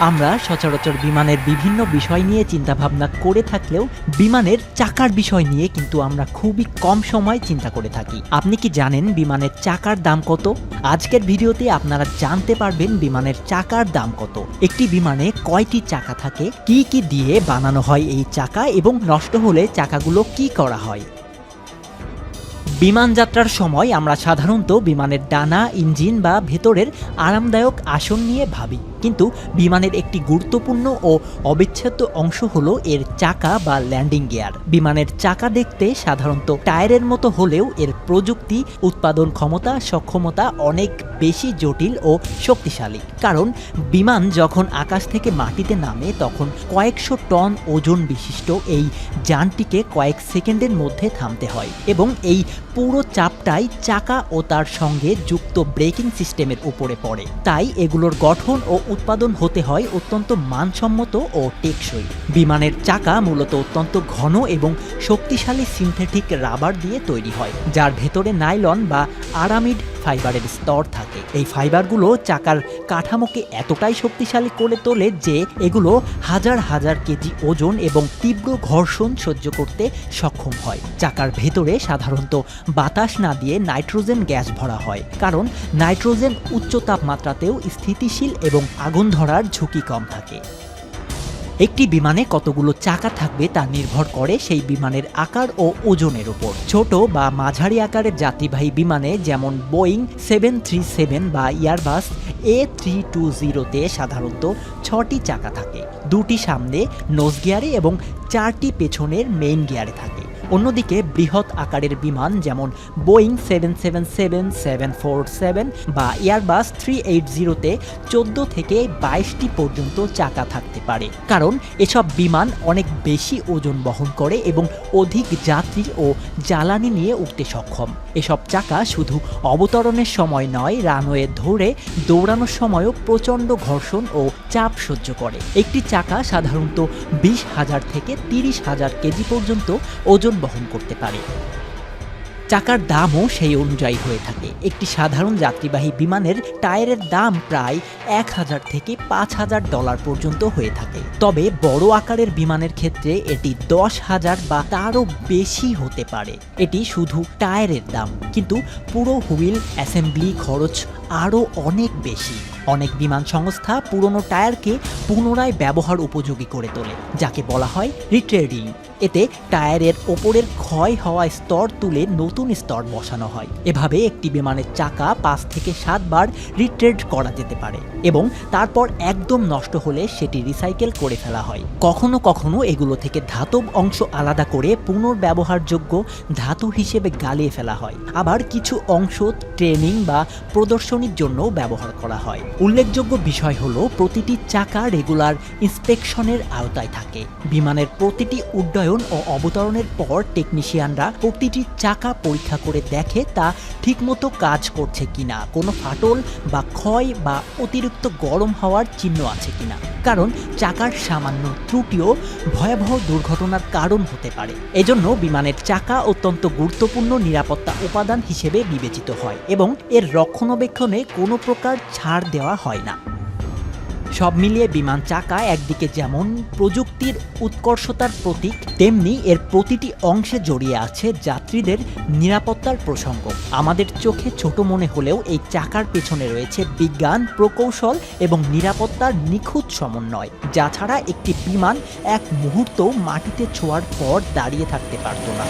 আমরা সচরাচর বিমানের বিভিন্ন বিষয় নিয়ে চিন্তাভাবনা করে থাকলেও বিমানের চাকার বিষয় নিয়ে কিন্তু আমরা খুবই কম সময় চিন্তা করে থাকি। আপনি কি জানেন বিমানের চাকার দাম কত? আজকের ভিডিওতে আপনারা জানতে পারবেন বিমানের চাকার দাম কত। একটি বিমানে কয়টি চাকা থাকে, কি কি দিয়ে বানানো হয় এই চাকা এবং নষ্ট হলে চাকাগুলো কি করা হয়? বিমান যাত্রার সময় আমরা সাধারণত বিমানের ডানা, ইঞ্জিন বা ভেতরের আরামদায়ক আসন নিয়ে ভাবি। কিন্তু বিমানের একটি গুরুত্বপূর্ণ ও অবিচ্ছেদ্য অংশ হলো এর চাকা বা ল্যান্ডিং গিয়ার। বিমানের চাকা দেখতে সাধারণত টায়ারের মতো হলেও এর প্রযুক্তি, উৎপাদন ক্ষমতা, সক্ষমতা অনেক বেশি জটিল ও শক্তিশালী। কারণ বিমান যখন আকাশ থেকে মাটিতে নামে, তখন কয়েকশো টন ওজন বিশিষ্ট এই যানটিকে কয়েক সেকেন্ডের মধ্যে থামতে হয় এবং এই পুরো চাপটাই চাকা ও তার সঙ্গে যুক্ত ব্রেকিং সিস্টেমের উপরে পড়ে। তাই এগুলোর গঠন ও উৎপাদন হতে হয় অত্যন্ত মানসম্মত ও টেকসই। বিমানের চাকা মূলত অত্যন্ত ঘন এবং শক্তিশালী সিনথেটিক রাবার দিয়ে তৈরি হয়, যার ভেতরে নাইলন বা আরামিড ফাইবারের স্তর থাকে। এই ফাইবারগুলো চাকার কাঠামোকে এতটাই শক্তিশালী করে তোলে যে এগুলো হাজার হাজার কেজি ওজন এবং তীব্র ঘর্ষণ সহ্য করতে সক্ষম হয়। চাকার ভেতরে সাধারণত বাতাস না দিয়ে নাইট্রোজেন গ্যাস ভরা হয়, কারণ নাইট্রোজেন উচ্চ তাপমাত্রাতেও স্থিতিশীল এবং আগুন ধরার ঝুঁকি কম থাকে। একটি বিমানে কতগুলো চাকা থাকবে তা নির্ভর করে সেই বিমানের আকার ও ওজনের উপর। ছোট বা মাঝারি আকারের যাত্রীবাহী বিমানে যেমন বোয়িং সেভেন থ্রি সেভেন বা ইয়ারবাস এ থ্রি টু জিরোতে সাধারণত ছটি চাকা থাকে। দুটি সামনে নোজ গিয়ারে এবং চারটি পেছনের মেইন গিয়ারে থাকে। অন্যদিকে বৃহৎ আকারের বিমান যেমন Boeing seven seven seven seven four seven বা এয়ারবাস থ্রি এইট জিরোতে চোদ্দ থেকে বাইশটি পর্যন্ত চাকা থাকতে পারে। কারণ এসব বিমান অনেক বেশি ওজন বহন করে এবং অধিক যাত্রী ও জ্বালানি নিয়ে উঠতে সক্ষম। এসব চাকা শুধু অবতরণের সময় নয়, রানওয়ে ধরে দৌড়ানোর সময়ও প্রচণ্ড ঘর্ষণ ও চাপ সহ্য করে। একটি চাকা সাধারণত বিশ হাজার থেকে তিরিশ হাজার কেজি পর্যন্ত ওজন বহন করতে পারে। চাকার দামও সেই অনুযায়ী হয়ে থাকে। একটি সাধারণ যাত্রীবাহী বিমানের টায়ারের দাম প্রায় এক হাজার থেকে পাঁচ হাজার ডলার পর্যন্ত হয়ে থাকে। তবে বড় আকারের বিমানের ক্ষেত্রে এটি দশ হাজার বা তারও বেশি হতে পারে। এটি শুধু টায়ারের দাম। কিন্তু পুরো হুইল, অ্যাসেম্বলি খরচ আরও অনেক বেশি। অনেক বিমান সংস্থা পুরনো টায়ারকে পুনরায় ব্যবহার উপযোগী করে তোলে, যাকে বলা হয় রিট্রেডিং। এতে টায়ারের ওপরের ক্ষয় হওয়া স্তর তুলে নতুন স্তর বসানো হয়। এভাবে একটি বিমানের চাকা পাঁচ থেকে সাতবার রিট্রেড করা যেতে পারে এবং তারপর একদম নষ্ট হলে সেটি রিসাইকেল করে ফেলা হয়। কখনো কখনো এগুলো থেকে ধাতব অংশ আলাদা করে পুনর্ব্যবহারযোগ্য ধাতু হিসেবে গালিয়ে ফেলা হয়। আবার কিছু অংশ ট্রেনিং বা প্রদর্শনীর জন্য ব্যবহার করা হয়। উল্লেখযোগ্য বিষয় হল, প্রতিটি চাকা রেগুলার ইন্সপেকশনের আওতায় থাকে। বিমানের প্রতিটি উড্ডয়ন ও অবতরণের পর টেকনিশিয়ানরা প্রতিটি চাকা পরীক্ষা করে দেখে তা ঠিকমতো কাজ করছে কিনা, কোনো ফাটল বা ক্ষয় বা অতিরিক্ত গরম হওয়ার চিহ্ন আছে কিনা। কারণ, চাকার সামান্য ত্রুটিও ভয়াবহ দুর্ঘটনার কারণ হতে পারে। এজন্য বিমানের চাকা অত্যন্ত গুরুত্বপূর্ণ নিরাপত্তা উপাদান হিসেবে বিবেচিত হয় এবং এর রক্ষণাবেক্ষণে কোনো প্রকার ছাড় দেওয়া হয় না। সব মিলিয়ে বিমান চাকা একদিকে যেমন প্রযুক্তির উৎকর্ষতার প্রতীক, তেমনি এর প্রতিটি অংশে জড়িয়ে আছে যাত্রীদের নিরাপত্তার প্রসঙ্গ। আমাদের চোখে ছোট মনে হলেও এই চাকার পেছনে রয়েছে বিজ্ঞান, প্রকৌশল এবং নিরাপত্তার নিখুঁত সমন্বয়, যা ছাড়া একটি বিমান এক মুহূর্ত মাটিতে ছোঁয়ার পর দাঁড়িয়ে থাকতে পারত না।